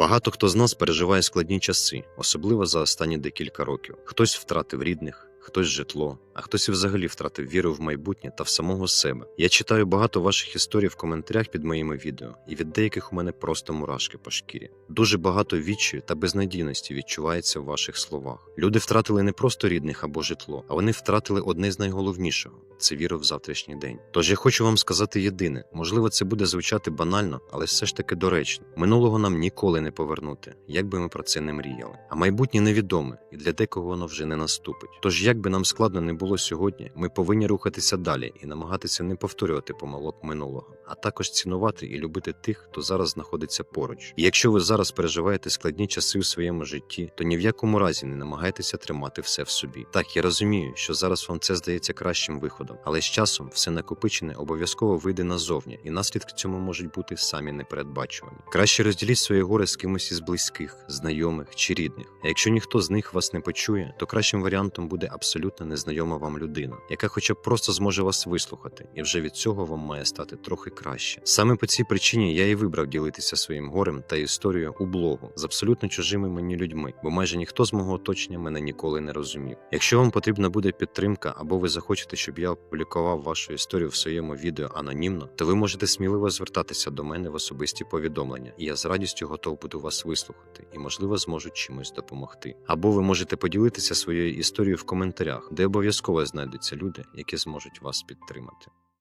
Багато хто з нас переживає складні часи, особливо за останні декілька років. Хтось втратив рідних. Хтось житло, а хтось і взагалі втратив віру в майбутнє та в самого себе. Я читаю багато ваших історій в коментарях під моїми відео, і від деяких у мене просто мурашки по шкірі. Дуже багато відчаю та безнадійності відчувається в ваших словах. Люди втратили не просто рідних або житло, а вони втратили одне з найголовнішого це віру в завтрашній день. Тож я хочу вам сказати єдине: можливо, це буде звучати банально, але все ж таки доречно. Минулого нам ніколи не повернути, як би ми про це не мріяли. А майбутнє невідоме, і для декого воно вже не наступить. Тож, як би нам складно не було сьогодні, ми повинні рухатися далі і намагатися не повторювати помилок минулого, а також цінувати і любити тих, хто зараз знаходиться поруч. І якщо ви зараз переживаєте складні часи у своєму житті, то ні в якому разі не намагайтеся тримати все в собі. Так, я розумію, що зараз вам це здається кращим виходом, але з часом все накопичене обов'язково вийде назовні, і наслідки цьому можуть бути самі непередбачувані. Краще розділіть своє горе з кимось із близьких, знайомих чи рідних. А якщо ніхто з них вас не почує, то кращим варіантом буде абсолютно незнайома вам людина, яка хоча б просто зможе вас вислухати, і вже від цього вам має стати трохи краще. Саме по цій причині я і вибрав ділитися своїм горем та історією у блогу з абсолютно чужими мені людьми, бо майже ніхто з мого оточення мене ніколи не розумів. Якщо вам потрібна буде підтримка, або ви захочете, щоб я опублікував вашу історію в своєму відео анонімно, то ви можете сміливо звертатися до мене в особисті повідомлення, і я з радістю готов буду вас вислухати і, можливо, зможу чимось допомогти. Або ви можете поділитися своєю історією в коментарях, де обов'язково знайдуться люди, які зможуть вас підтримати.